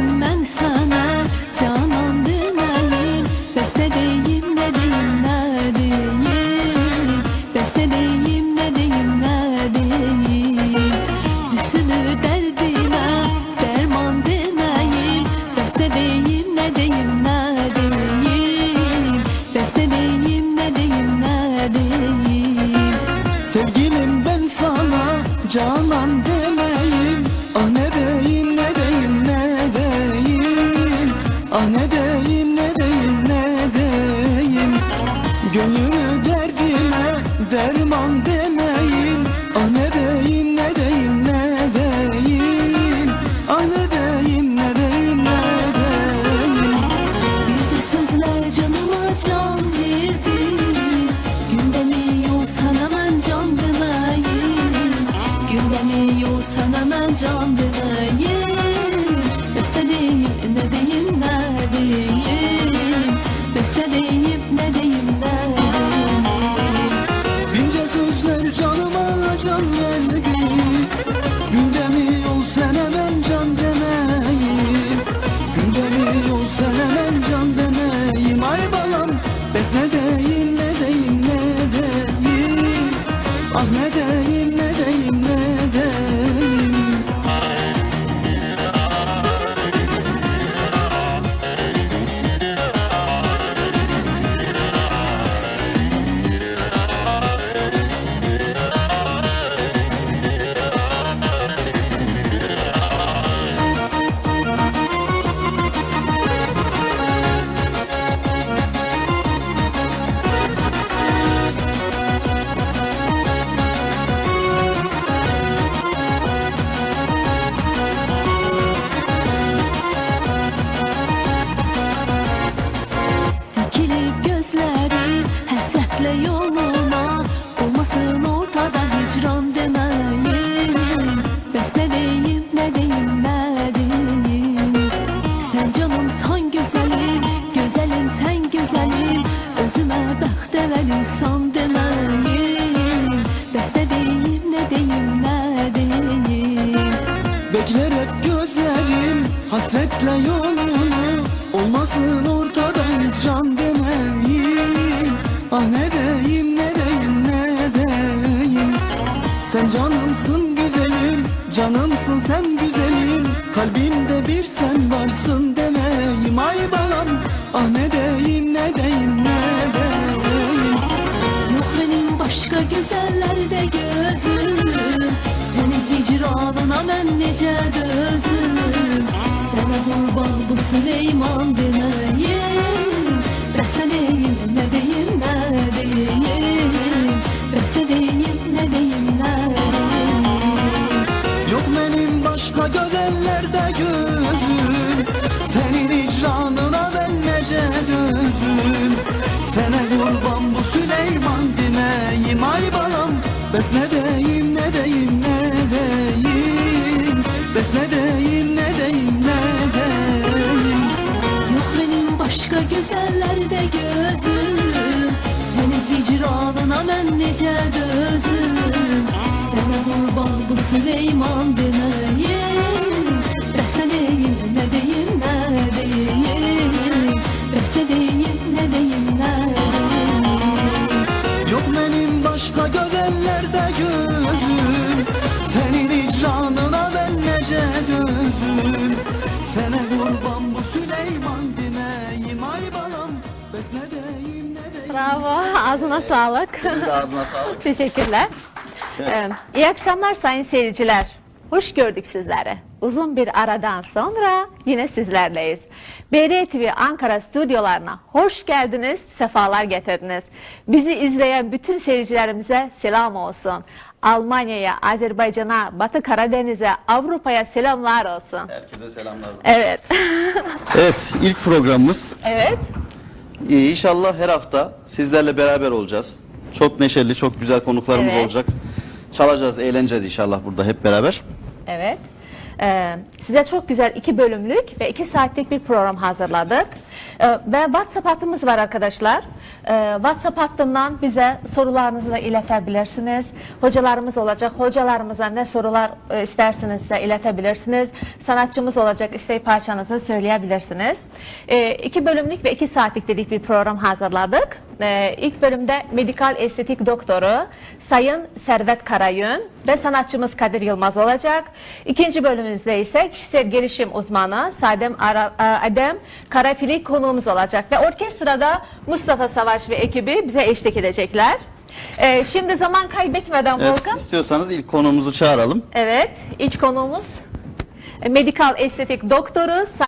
Ben sana canan can demeyim Beste deyim ne deyim ne deyim Beste deyim ne deyim ne deyim Bince sözler canıma can verdi. Gündemi yol sen hemen can demeyim? Gündemi yol sen hemen can demeyim? Ay balam bes ne deyim ne deyim hasretle yoluna Olmasın ortada hicran demeyim Bes ne deyim ne deyim ne deyim Sen canımsan güzelim Güzelim sen güzelim Özüme bəxt eveli san demeyim Bes ne deyim ne deyim ne deyim Bekler hep gözlerim hasretle yolunu Olmasın ortada hicran demeyim Ah ne deyim ne deyim ne deyim Sen canımsın güzelim canımsın sen güzelim. Kalbimde bir sen varsın demeyim Ay balam. Ah ne deyim ne deyim ne deyim Yok benim başka güzellerde gözüm. Senin hicranına ben necə dözüm Sənə qurban bu Süleyman deməyim hicranına ben necə dözüm Sənə qurban bu Süleyman deməyim ağzına sağlık. Senin de ağzına sağlık. Teşekkürler. Ee, iyi akşamlar sayın seyirciler. Hoş gördük sizleri. Uzun bir aradan sonra yine sizlerleyiz. BD TV Ankara stüdyolarına hoş geldiniz, sefalar getirdiniz. Bizi izleyen bütün seyircilerimize selam olsun. Almanya'ya, Azerbaycan'a, Batı Karadeniz'e, Avrupa'ya selamlar olsun. Herkese selamlar. Evet. Evet, ilk programımız. evet. Ee, İnşallah her hafta sizlerle beraber olacağız. Çok neşeli, çok güzel konuklarımız Evet. olacak. Çalacağız, eğleneceğiz inşallah burada hep beraber. Evet. Ee, size çok güzel iki bölümlük ve iki saatlik bir program hazırladık. Ee, ve WhatsApp hattımız var arkadaşlar. Ee, WhatsApp hattından bize sorularınızı da iletebilirsiniz. Hocalarımız olacak. Hocalarımıza ne sorular e, istersinizse iletebilirsiniz. Sanatçımız olacak. İsteği parçanızı söyleyebilirsiniz. Ee, iki bölümlük ve iki saatlik dedik bir program hazırladık. Ee, ilk bölümde medikal estetik doktoru Sayın Servet Karayün ve sanatçımız Kadir Yılmaz olacak. İkinci bölümümüzde ise kişisel gelişim uzmanı Sadem Ara, e, Adem Karafili konuğumuz olacak ve orkestrada Mustafa Savaş ve ekibi bize eşlik edecekler. Ee, şimdi zaman kaybetmeden Evet, Volkan. istiyorsanız ilk konuğumuzu çağıralım. Evet, ilk konuğumuz e, medikal estetik doktoru